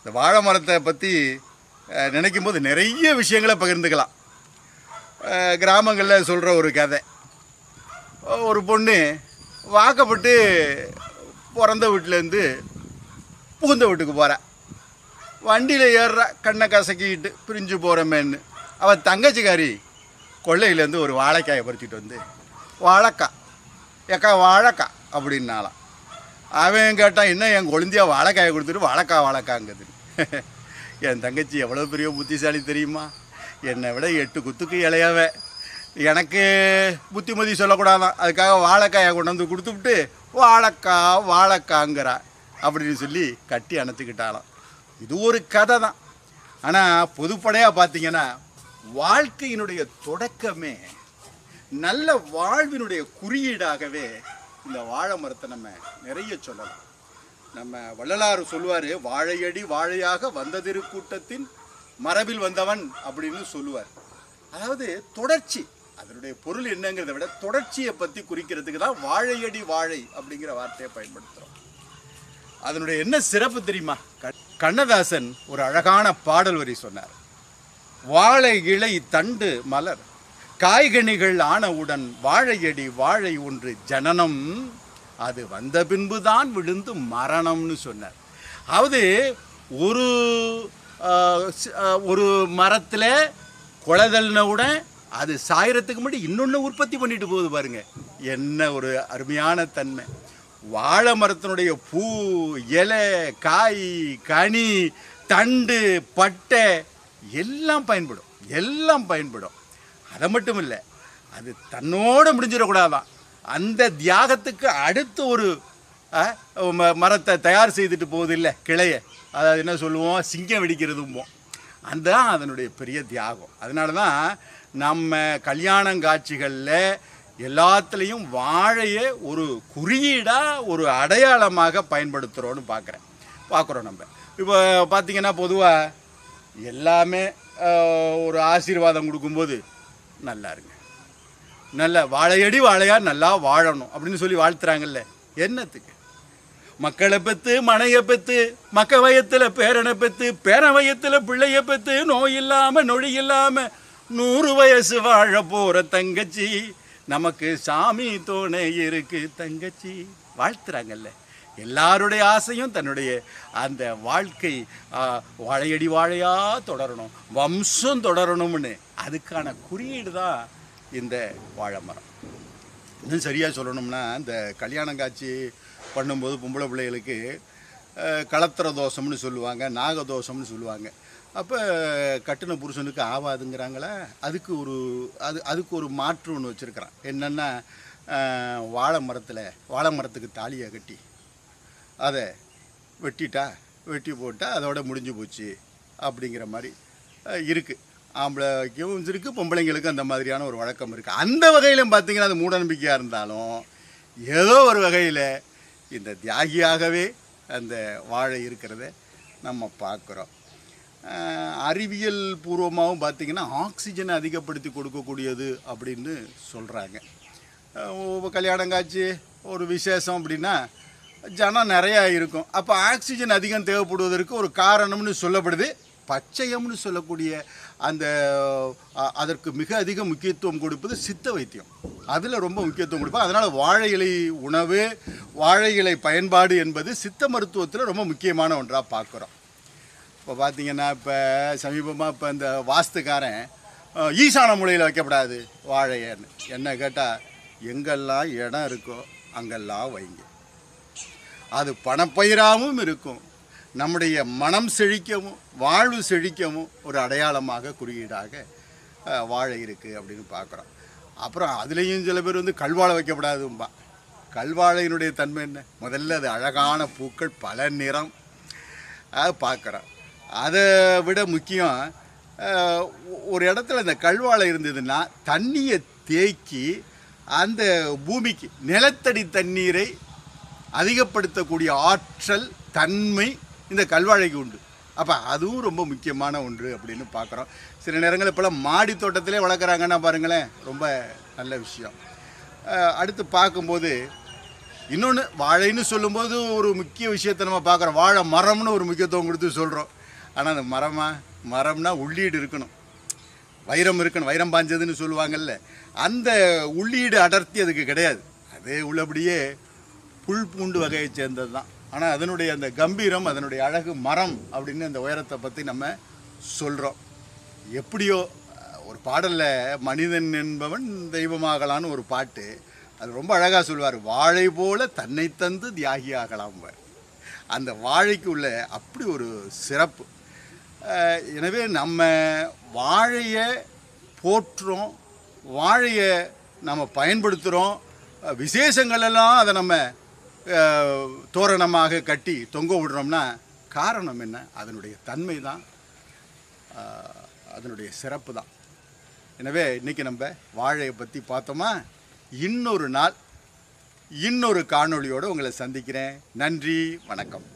இந்த வாழை மரத்தை பற்றி நினைக்கும் போது நிறைய விஷயங்களை பகிர்ந்துக்கலாம். கிராமங்களில் சொல்கிற ஒரு கதை. ஒரு பொண்ணு வாக்கப்பட்டு பிறந்த வீட்டிலேருந்து புகுந்த வீட்டுக்கு போகிறேன் வண்டியில் ஏறுறா கண்ணை கசக்கிக்கிட்டு பிரிஞ்சு போகிறமேன்னு அவள் தங்கச்சிக்காரி கொள்ளையிலேருந்து ஒரு வாழைக்காயை பறிச்சிட்டு வந்து வாழைக்காய் ஏக்கா வாழைக்காய் அப்படின்னாலாம் அவன் கேட்டான் என்ன என் கொழுந்தியா வாழைக்காயை கொடுத்துட்டு வாழைக்கா வாழைக்காங்குது என் தங்கச்சி எவ்வளோ பெரிய புத்திசாலி தெரியுமா? என்னை விட எட்டு குத்துக்கு இளையவ எனக்கு புத்திமதி சொல்லக்கூடாதான். அதுக்காக வாழைக்காயை கொண்டு வந்து கொடுத்துவிட்டு வாழைக்கா வாழைக்காங்கிறா அப்படின்னு சொல்லி கட்டி அணைச்சிக்கிட்டாலாம் இது ஒரு கதை தான் ஆனால் பொதுப்படையாக பார்த்தீங்கன்னா வாழ்க்கையினுடைய தொடக்கமே நல்ல வாழ்வினுடைய குறியீடாகவே இந்த வாழை மரத்தை நம்ம நிறைய சொல்லலாம். நம்ம வள்ளலாறு சொல்லுவார் வாழையடி வாழையாக வந்ததிரு கூட்டத்தின் மரபில் வந்தவன் அப்படின்னு சொல்லுவார். அதாவது தொடர்ச்சி அதனுடைய பொருள் என்னங்கிறத விட தொடர்ச்சியை பற்றி குறிக்கிறதுக்கு தான் வாழையடி வாழை அப்படிங்கிற வார்த்தையை பயன்படுத்துகிறோம் அதனுடைய என்ன சிறப்பு தெரியுமா? கண்ணதாசன் ஒரு அழகான பாடல் வரி சொன்னார். வாழை இலை தண்டு மலர் காய்கனிகள் ஆனவுடன் வாழையடி வாழை ஒன்று ஜனனம். அது வந்த பின்புதான் விழுந்து மரணம்னு சொன்னார். அதாவது ஒரு ஒரு மரத்தில் குளதல்னவுடன் அது சாயிரத்துக்கு முன்னாடி இன்னொன்று உற்பத்தி பண்ணிட்டு போகுது பாருங்க. என்ன ஒரு அருமையான தன்மை. வாழை மரத்தினுடைய பூ இலை காய் கனி தண்டு பட்டை எல்லாம் பயன்படும். எல்லாம் பயன்படும். அதை மட்டும் இல்லை அது தன்னோடு முடிஞ்சிடக்கூடாதான். அந்த தியாகத்துக்கு அடுத்து ஒரு மரத்தை தயார் செய்துட்டு போகுது இல்லை கிளைய. அதாவது என்ன சொல்லுவோம்? சிங்கம் வெடிக்கிறதும்போம். அந்த அதனுடைய பெரிய தியாகம். அதனால தான் நம்ம கல்யாணம் காட்சிகளில் எல்லாத்துலேயும் வாழையை ஒரு குறியீடாக ஒரு அடையாளமாக பயன்படுத்துகிறோன்னு பார்க்குறேன் பார்க்குறோம் நம்ம. இப்போ பார்த்தீங்கன்னா பொதுவாக எல்லாமே ஒரு ஆசீர்வாதம் கொடுக்கும்போது நல்லா இருங்க நல்ல வாழையடி வாழையா நல்லா வாழணும் அப்படின்னு சொல்லி வாழ்த்துறாங்கல்ல. என்னத்துக்கு? மக்களை பெற்று மனையை பெற்று மக்க வயத்தில் பேரனை பெற்று பேரன் வயத்தில் பிள்ளைய பெற்று நோய் இல்லாமல் நொழி இல்லாமல் நூறு வயசு வாழ போகிற தங்கச்சி நமக்கு சாமி தோணை இருக்கு தங்கச்சி. வாழ்த்துறாங்கல்ல. எல்லாருடைய ஆசையும் தன்னுடைய அந்த வாழ்க்கை வாழையடி வாழையாக தொடரணும். வம்சம் தொடரணும்னு. அதுக்கான குறியீடு தான் இந்த வாழை மரம் இன்னும் சரியாக சொல்லணும்னா இந்த கல்யாணம் காட்சி பண்ணும்போது பொம்பளை பிள்ளைகளுக்கு அஹ், களத்திர தோஷம்னு சொல்லுவாங்க நாகதோஷம்னு சொல்லுவாங்க. அப்போ கட்டின புருஷனுக்கு ஆவாதுங்கிறாங்களே? அதுக்கு ஒரு அது அதுக்கு ஒரு மாற்று ஒன்று வச்சுருக்கிறான். என்னென்னா வாழை மரத்தில் வாழை மரத்துக்கு தாலியை கட்டி அதை வெட்டிட்டா வெட்டி போட்டால் அதோட முடிஞ்சு போச்சு அப்படிங்கிற மாதிரி இருக்குது ஆம்பளைக்கும் இருக்குது பொம்பளைங்களுக்கும் அந்த மாதிரியான ஒரு வழக்கம் இருக்குது அந்த வகையிலும் பார்த்தீங்கன்னா அது மூடநம்பிக்கையாக இருந்தாலும் ஏதோ ஒரு வகையில் இந்த தியாகியாகவே அந்த வாழை இருக்கிறத நம்ம பார்க்குறோம். அறிவியல் பூர்வமாகவும் பார்த்தீங்கன்னா ஆக்சிஜனை அதிகப்படுத்தி கொடுக்கக்கூடியது அப்படின்னு சொல்கிறாங்க கல்யாணம் காட்சி ஒரு விசேஷம் அப்படின்னா ஜனம் நிறையா இருக்கும். அப்போ ஆக்சிஜன் அதிகம் தேவைப்படுவதற்கு ஒரு காரணம்னு சொல்லப்படுது. பச்சையம்னு சொல்லக்கூடிய அந்த அதற்கு மிக அதிக முக்கியத்துவம் கொடுப்பது சித்த வைத்தியம். அதில் ரொம்ப முக்கியத்துவம் கொடுப்போம் அதனால் வாழை இலை உணவு வாழை இலை பயன்பாடு என்பது சித்த மருத்துவத்தில் ரொம்ப முக்கியமான ஒன்றாக பார்க்குறோம் இப்போ பார்த்தீங்கன்னா இப்போ சமீபமாக இப்போ இந்த வாஸ்துக்காரன் ஈசான மூலையில் வைக்கப்படாது வாழையன்னு. என்ன கேட்டால் எங்கெல்லாம் இடம் இருக்கோ அங்கெல்லாம் வைங்க. அது பணப்பயிராகவும் இருக்கும். நம்முடைய மனம் செழிக்கவும் வாழ்வு செழிக்கவும் ஒரு அடையாளமாக குறியீடாக வாழை இருக்குது அப்படின்னு பார்க்குறோம். அப்புறம் அதுலேயும் சில பேர் வந்து கல்வாழை வைக்கப்படாதும்பா. கல்வாழையினுடைய தன்மை என்ன? முதல்ல அது அழகான பூக்கள் பல நிறம் பார்க்குறோம். அதை விட முக்கியம் ஒரு இடத்துல இந்த கல்வாழை இருந்ததுன்னா தண்ணியை தேக்கி அந்த பூமிக்கு நிலத்தடி தண்ணீரை அதிகப்படுத்தக்கூடிய ஆற்றல் தன்மை இந்த கல்வாழைக்கு உண்டு. அப்போ அதுவும் ரொம்ப முக்கியமான ஒன்று அப்படின்னு பார்க்குறோம் சில நேரங்கள் இப்போலாம் மாடி தோட்டத்திலே வளர்க்குறாங்கன்னா பாருங்களேன் ரொம்ப நல்ல விஷயம். அடுத்து பார்க்கும்போது இன்னொன்று வாழைன்னு சொல்லும்போது ஒரு முக்கிய விஷயத்தை நம்ம பார்க்குறோம் வாழை மரம்னு ஒரு முக்கியத்துவம் கொடுத்து சொல்கிறோம் ஆனால் அந்த மரமாக மரம்னா உள்ளீடு இருக்கணும். வைரம் இருக்கணும். வைரம் பாஞ்சதுன்னு சொல்லுவாங்கல்ல. அந்த உள்ளீடு அடர்த்தி அதுக்கு கிடையாது. அது உள்ளபடியே புல் பூண்டு வகையை சேர்ந்தது தான் ஆனால் அதனுடைய அந்த கம்பீரம் அதனுடைய அழகு மரம் அப்படின்னு அந்த உயரத்தை பற்றி நம்ம சொல்கிறோம் எப்படியோ ஒரு பாடலில் மனிதன் என்பவன் தெய்வமாகலான்னு ஒரு பாட்டு அது ரொம்ப அழகாக சொல்லுவார் வாழை போல தன்னை தந்து தியாகியாகலாம் அந்த வாழைக்கு உள்ள அப்படி ஒரு சிறப்பு. எனவே நம்ம வாழையை போற்றுறோம் வாழையை நம்ம பயன்படுத்துகிறோம் விசேஷங்களெல்லாம் விசேஷங்கள் எல்லாம் அதை நம்ம தோரணமாக கட்டி தொங்க விடுறோம்னா காரணம் என்ன? அதனுடைய தன்மை தான். அதனுடைய சிறப்பு தான். எனவே இன்றைக்கி நம்ம வாழையை பற்றி பார்த்தோமா? இன்னொரு நாள் இன்னொரு காணொளியோடு உங்களை சந்திக்கிறேன். நன்றி வணக்கம்.